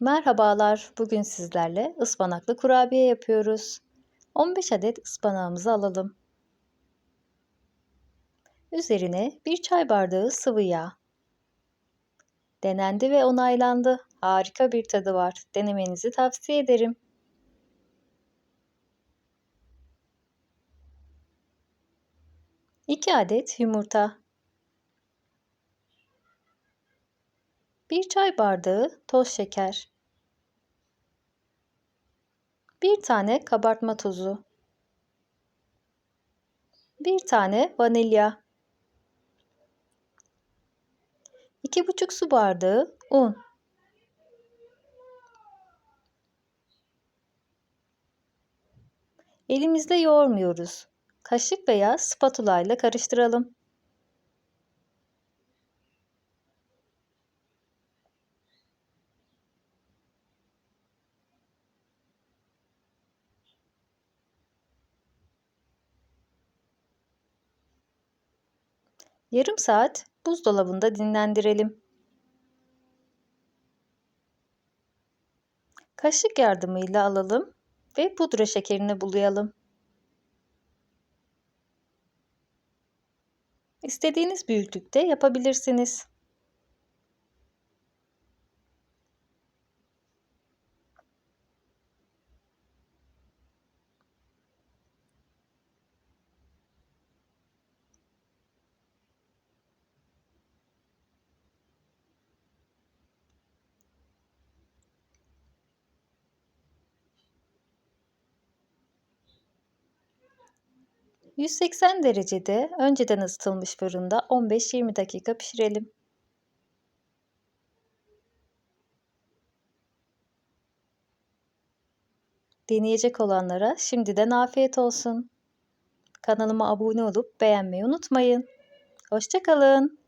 Merhabalar. Bugün sizlerle ıspanaklı kurabiye yapıyoruz. 15 adet ıspanağımızı alalım. Üzerine 1 çay bardağı sıvı yağ. Denendi ve onaylandı. Harika bir tadı var. Denemenizi tavsiye ederim. İki adet yumurta. 1 çay bardağı toz şeker. 1 tane kabartma tozu. 1 tane vanilya. 2,5 su bardağı un. Elimizde yoğurmuyoruz. Kaşık veya spatula ile karıştıralım. Yarım saat buzdolabında dinlendirelim. Kaşık yardımıyla alalım ve pudra şekerini bulayalım. İstediğiniz büyüklükte yapabilirsiniz. ...180 derecede önceden ısıtılmış fırında 15-20 dakika pişirelim. Deneyecek olanlara şimdiden afiyet olsun. Kanalıma abone olup beğenmeyi unutmayın. Hoşçakalın.